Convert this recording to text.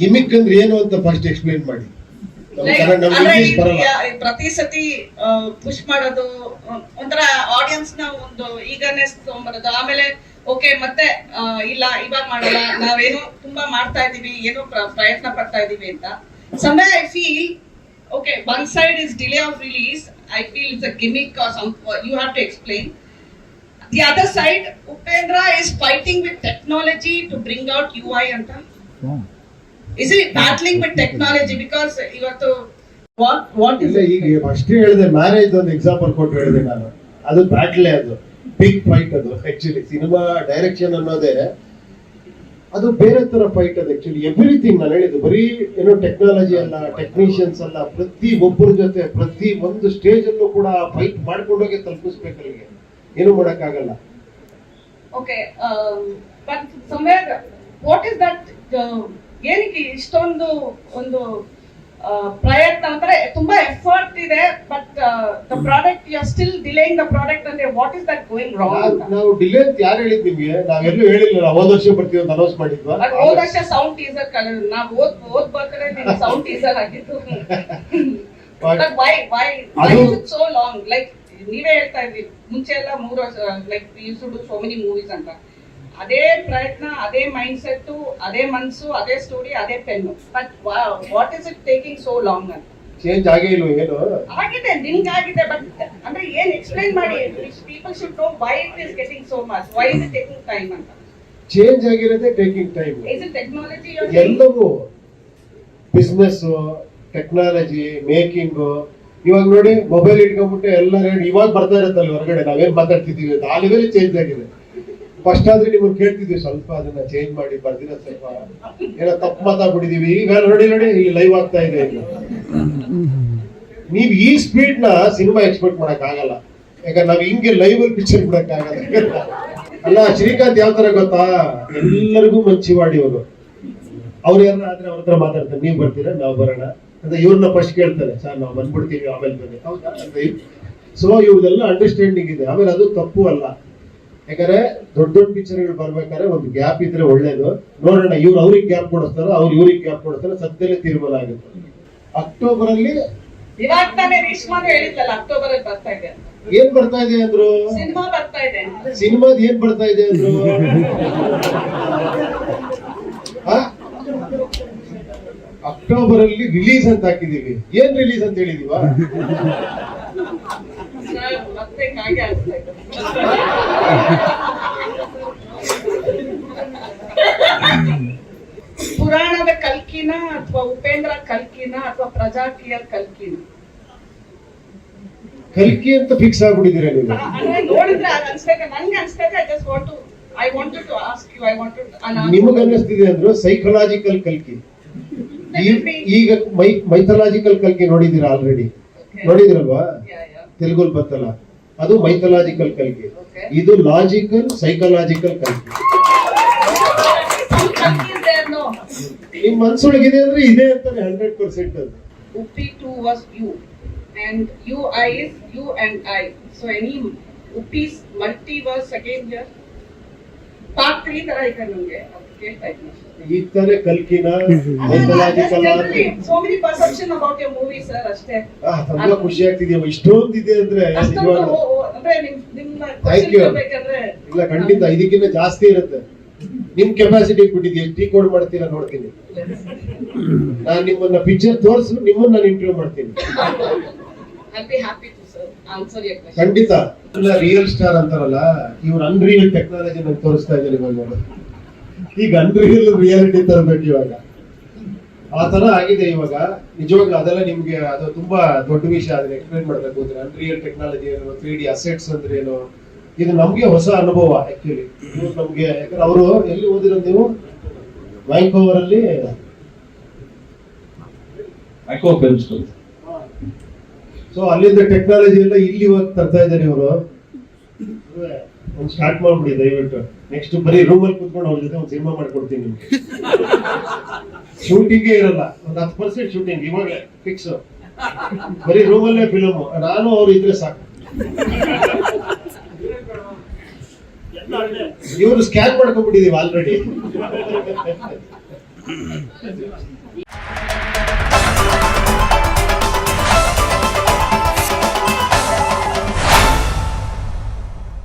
Gimmick ಅಂದ್ರೆ ಏನು ಅಂತ ಫಸ್ಟ್ ಎಕ್ಸ್ಪ್ಲೇನ್ ಮಾಡಿ. ಪ್ರತಿ ಸತಿ ಪುಷ್ ಮಾಡೋದು ಒಂಥರ ಆಡಿಯನ್ಸ್ನ ಒಂದು ಈಗರ್ನೆಸ್ ತಗೊಂಡ್ಬರೋದು ಆಮೇಲೆ ಓಕೆ ಮತ್ತೆ ಇಲ್ಲ ಇವಾಗ ಮಾಡಲ್ಲ ನಾವೇನೋ ತುಂಬಾ ಮಾಡ್ತಾ ಇದೀವಿ ಏನೋ ಪ್ರಯತ್ನ ಪಡ್ತಾ ಇದೀವಿ ಅಂತ. ಸಮಯ I feel okay one side is delay of release I feel it's a gimmick you have to explain the other side Upendra is fighting with technology to bring out you I ಅಂತ. Is it battling with technology because ಇವತ್ತು what what is ಈಗ ಅಷ್ಟೇ ಹೇಳಿದೆ marriage ಒಂದು example ಕೊಟ್ಟು ಹೇಳಿದೆ ನಾನು. ಅದು ಬ್ಯಾಟ್ಲೆ ಅದು. ಬಿಗ್ ಫೈಟ್ ಅದು ಆಕ್ಚುಲಿ ಸಿನಿಮಾ ಡೈರೆಕ್ಷನ್ ಅನ್ನೋದೇ ಅದು ಬೇರೆ ತರ ಫೈಟ್ ಅದು ಆಕ್ಚುಲಿ ಎವ್ರಿಥಿಂಗ್ ನಾನು ಹೇಳಿದ್ದು. ಬರೀ ಏನೋ ಟೆಕ್ನಾಲಜಿ ಅಲ್ಲ ಟೆಕ್ನಿಷಿಯನ್ಸ್ ಅಲ್ಲ ಪ್ರತಿ ಒಬ್ಬರ ಜೊತೆ ಪ್ರತಿ ಒಂದು ಸ್ಟೇಜ್ ಅಲ್ಲೂ ಕೂಡ ಫೈಟ್ ಮಾಡ್ಕೊಂಡೋಗಿ ತಲುಪಿಸ್ಬೇಕು ಅಲ್ಲಿಗೆ ಏನು ಮಾಡಕ್ಕಾಗಲ್ಲ. Okay but somewhere what is that ಏನಕ್ಕೆ ಇಷ್ಟೊಂದು ಒಂದು ಪ್ರಯತ್ನ ಅಂದ್ರೆ ತುಂಬಾ ಎಫರ್ಟ್ ಇದೆ but the product you are still delaying the product ಅಂದ್ರೆ what is that going wrong ನಾವ್- ಡಿಲೇ ಅಂತ ಯಾರು ಹೇಳಿದ್ ನಿಮಗೆ? ನಾವೆಲ್ಲೂ ಹೇಳಿಲ್ಲ ಹೋದ ವರ್ಷ ಬರ್ತೀವಿ ಅಂತ ಅನೌನ್ಸ್ ಮಾಡಿದ್ವಾ? ಹೋದ ವರ್ಷ ಸೌಂಡ್ ಟೀಸರ್ ನಾವು ಓದ್ ಓದ್ ಬರ್ತಾರೆ ನಿಮ್ಗೆ ಸೌಂಡ್ ಟೀಸರ್ ಆಗಿತ್ತು but why why so long like ನೀವೇ ಹೇಳ್ತಾ ಇದ್ರಿ ಮುಂಚೆ ಎಲ್ಲ ಮೂರು ವರ್ಷ like you to do so many movies ಅಂತ. ಅದೇ ಪ್ರಯತ್ನ ಅದೇ ಮೈಂಡ್ ಸೆಟ್ ಅದೇ ಮನ್ಸು ಅದೇ ಸ್ಟೋರಿ ಅದೇ pen but what is it taking so long ಅಂತ? ಚೇಂಜ್ ಆಗೇ ಇಲ್ಲ ಏನು? ಆಗಿದೆ ನಿಮ್ಗೆ ಆಗಿದೆ ಬಟ್ ಅಂದ್ರೆ ಏನ್ ಎಕ್ಸ್ಪ್ಲೈನ್ ಮಾಡಿ? People should know why it is getting so much why is it taking time ಅಂತ. Change ಆಗಿರೋದೇ taking time is it technology ಎಲ್ಲವೂ ಬಿಸ್ನೆಸ್ ಟೆಕ್ನಾಲಜಿ ಮೇಕಿಂಗ್ ಇವಾಗ ನೋಡಿ ಮೊಬೈಲ್ ಇಟ್ಕೊಂಡ್ಬಿಟ್ಟು ಎಲ್ಲ ಇವಾಗ ಬರ್ತಾ ಇರುತ್ತಲ್ಲ ಹೊರಗಡೆ ನಾವೇನ್ ಮಾತಾಡ್ತಿದೀವಿ ಆ ಲೆವೆಲ್ ಚೇಂಜ್ ಆಗಿದೆ. ಫಸ್ಟ್ ಆದ್ರೆ ನಿಮಗೆ ಕೇಳ್ತಿದ್ವಿ ಸ್ವಲ್ಪ ಅದನ್ನ ಚೇಂಜ್ ಮಾಡಿ, ಬರ್ದಿರ ಸ್ವಲ್ಪ. ಏನೋ ತಪ್ಪು ಮಾತಾಡ್ಬಿಟ್ಟಿದೀವಿ. ಈಗ ನೋಡಿ ನೋಡಿ ಇಲ್ಲಿ ಲೈವ್ ಆಗ್ತಾ ಇದೆ ಈಗ. ನೀವು ಈ ಸ್ಪೀಡ್ನ ಸಿನಿಮಾ ಎಕ್ಸ್ಪೆಕ್ಟ್ ಮಾಡಕ್ ಆಗಲ್ಲ. ಯಾಕಂದ್ರೆ ನಾವು ಹಿಂಗೆ ಲೈವ್ ಅಲ್ಲಿ ಪಿಕ್ಚರ್ ಬಿಡಕ್ ಆಗಲ್ಲ. ಅಲ್ಲ, ಶ್ರೀಕಾಂತ್ ಯಾವ ತರ ಗೊತ್ತಾ? ಎಲ್ಲರಿಗೂ ಮಂಚಿವಾಡಿ ಅವರು ಅವ್ರು ಯಾರು ಆದ್ರೆ ಅವ್ರ ಹತ್ರ ಮಾತಾಡ್ತಾರೆ, ನೀವು ಬರ್ತೀರಾ? ನಾವು ಬರೋಣ. ಅಂತ ಇವ್ರನ್ನ ಫಸ್ಟ್ ಕೇಳ್ತಾರೆ. ಸರ್, ನಾವು ಬಂದ್ಬಿಡ್ತೀವಿ, ಆಮೇಲೆ ಬನ್ನಿ. ಸೊ ಇವ್ರದೆಲ್ಲ ಅಂಡರ್ಸ್ಟ್ಯಾಂಡಿಂಗ್ ಇದೆ. ಆಮೇಲೆ ಅದು ತಪ್ಪು ಅಲ್ಲ. ಯಾಕಂದ್ರೆ ದೊಡ್ಡ ದೊಡ್ಡ ಪಿಕ್ಚರ್ಗಳು ಬರ್ಬೇಕಾದ್ರೆ ಒಂದು ಗ್ಯಾಪ್ ಇದ್ರೆ ಒಳ್ಳೇದು. ನೋಡೋಣ ಇವ್ರು ಅವ್ರಿಗೆ ಗ್ಯಾಪ್ ಕೊಡಿಸ್ತಾರೋ ಅವ್ರು ಇವ್ರಿಗೆ ಗ್ಯಾಪ್ ಕೊಡಿಸ್ತಾರೋ ಸದ್ಯದಲ್ಲೇ ತೀರ್ಮಾನ ಆಗುತ್ತೆ. ಅಕ್ಟೋಬರ್ ಅಲ್ಲಿ ಇವಾಗ ತಾನೇ ರೇಷ್ಮಾನು ಹೇಳಿದ್ಲಲ್ಲ ಅಕ್ಟೋಬರ್ ಅಲ್ಲಿ ಬರ್ತಾ ಇದೆ ಅಂತ. ಏನ್ ಬರ್ತಾ ಇದೆ ಅಂದ್ರು? ಸಿನಿಮಾ ಬರ್ತಾ ಇದೆ ಸಿನಿಮಾದ ಏನ್ ಬರ್ತಾ ಇದೆ ಅಂದ್ರು? ಅಕ್ಟೋಬರ್ ಅಲ್ಲಿ ರಿಲೀಸ್ ಅಂತ ಹಾಕಿದೀವಿ ಏನ್ ರಿಲೀಸ್ ಅಂತ ಹೇಳಿದೀವಾ? ಪುರಾಣದ ಕಲ್ಕಿನ ಅಥವಾ ಉಪೇಂದ್ರ ಕಲ್ಕಿನ ಅಥವಾ ಪ್ರಜಾಕೀಯ ಕಲ್ಕಿನ? ಕಲ್ಕಿ ಅಂತ ಫಿಕ್ಸ್ ಆಗ್ಬಿಟ್ಟಿದ್ದೀರಾ ನೀವು? ನೋಡಿದ್ರೆ ಅದು ನನ್ಗೆ ಅನ್ಸ್ಬೇಕು I just want to I wanted to ask you I wanted ನಿಮಗೆ ಅನ್ನಿಸ್ತಿದೆ ಅಂದ್ರೆ ಸೈಕಲಾಜಿಕಲ್ ಕಲ್ಕಿ. ಈಗ ಮೈ ಮೈಥಲಾಜಿಕಲ್ ಕಲ್ಕಿ ನೋಡಿದ್ದೀರಾ ಆಲ್ರೆಡಿ ನೋಡಿದಿರಲ್ವಾ? ತೆಲುಗುಲ್ ಬತ್ತಲ್ಲ. ಅದು ಮೈಥಲಾಜಿಕಲ್ ಕಲಿಕೆ ಇದು ಲಾಜಿಕಲ್ ಸೈಕಲಾಜಿಕಲ್ ಕಲಿಕೆ ನಿಮ್ ಮನ್ಸೊಳಗಿದೆ ಅಂದ್ರೆ ಇದೆ ಅಂತಾನೆ ಹಂಡ್ರೆಡ್ ಪರ್ಸೆಂಟ್ ಅದು. Upi 2 was you, and UI is you and I. So any Upi's multiverse again here. Part 3 ತರ ಈಗ ನಮ್ಗೆ ಈ ಕೇಳ್ತಾ ಇದ್ದೀನಿ. ಈಗ ತಾನೇ ಕಲ್ಕಿನ so many perception about your movie, sir, ಅಷ್ಟೇ. ತುಂಬಾ ಖುಷಿ ಆಗ್ತಿದ್ಯಾ ಇಷ್ಟೊಂದಿದೆ ಅಂದ್ರೆ Thank question ಇಲ್ಲ ಖಂಡಿತ ಇದಕ್ಕಿಂತ ಜಾಸ್ತಿ ಇರುತ್ತೆ. ನಿಮ್ ಕೆಪಾಸಿಟಿ ಬಿಟ್ಟಿದ್ಯಾ ಟೀ ಕೋಡ್ ಮಾಡ್ತೀರಾ ನೋಡ್ತೀನಿ. ನಾನು ನಿಮ್ಮನ್ನ ಪಿಕ್ಚರ್ ತೋರಿಸು ನಿಮ್ಮನ್ನ ನಾನು ಇಂಟರ್ವ್ಯೂ ಮಾಡ್ತೀನಿ. ಖಂಡಿತ. ರಿಯಲ್ ಸ್ಟಾರ್ ಅಂತಾರಲ್ಲ ಇವ್ರು ಅನ್ರಿಯಲ್ ಟೆಕ್ನಾಲಜಿ ನಂಗೆ ತೋರಿಸ್ತಾ ಇದ್ದೀನಿ ಇವಾಗ. ಈಗ ಅನ್ರಿಯಲ್ ರಿಯಾಲಿಟಿ ತರಬೇಕು ಇವಾಗ. ಆ ತರ ಆಗಿದೆ ಇವಾಗ. ನಿಜವಾಗ್ಲೂ ಅದೆಲ್ಲ ನಿಮ್ಗೆ ಅದು ತುಂಬಾ ದೊಡ್ಡ ವಿಷಯ ಅದನ್ನ ಎಕ್ಸ್ಪ್ಲೈನ್ ಮಾಡ್ಬೇಕು ಅಂದ್ರೆ ಅನ್ರಿಯಲ್ ಟೆಕ್ನಾಲಜಿ ಏನು ತ್ರೀ ಡಿ ಅಸೆಟ್ಸ್ ಅಂದ್ರೆ ಏನು? ಇದು ನಮ್ಗೆ ಹೊಸ ಅನುಭವ ಆಕ್ಚುಲಿ ನಮ್ಗೆ ಯಾಕಂದ್ರೆ ಅವರು ಎಲ್ಲಿ ಓದಿರೋದು ನೀವು? ವ್ಯಾಂಕೋವರ್ ಅಲ್ಲಿ? ಸೊ ಅಲ್ಲಿಂದ ಟೆಕ್ನಾಲಜಿ ಎಲ್ಲ ಇಲ್ಲಿ ಇವಾಗ ತರ್ತಾ ಇದ್ದಾರೆ ಇವರು. ಒಂದು ಸ್ಟಾರ್ಟ್ ಮಾಡ್ಬಿಡಿ ದಯವಿಟ್ಟು. ನೆಕ್ಸ್ಟ್ ಬರೀ ರೂಮಲ್ಲಿ ಕೂತ್ಕೊಂಡು ಅವ್ರ ಜೊತೆ ಒಂದು ಸಿನಿಮಾ ಮಾಡ್ಕೊಡ್ತೀನಿ ನಿಮ್ಗೆ. ಶೂಟಿಂಗೇ ಇರಲ್ಲ. ಒಂದು ಹತ್ತು ಪರ್ಸೆಂಟ್ ಶೂಟಿಂಗ್ ಇವಾಗ ಫಿಕ್ಸ್ ಬರೀ ರೂಮಲ್ಲೇ ಫಿಲಮ್ ನಾನು ಅವ್ರು ಇದ್ರೆ ಸಾಕು. ಇವರು ಸ್ಕ್ಯಾನ್ ಮಾಡ್ಕೊಂಡ್ಬಿಟ್ಟಿದೀವಿ ಆಲ್ರೆಡಿ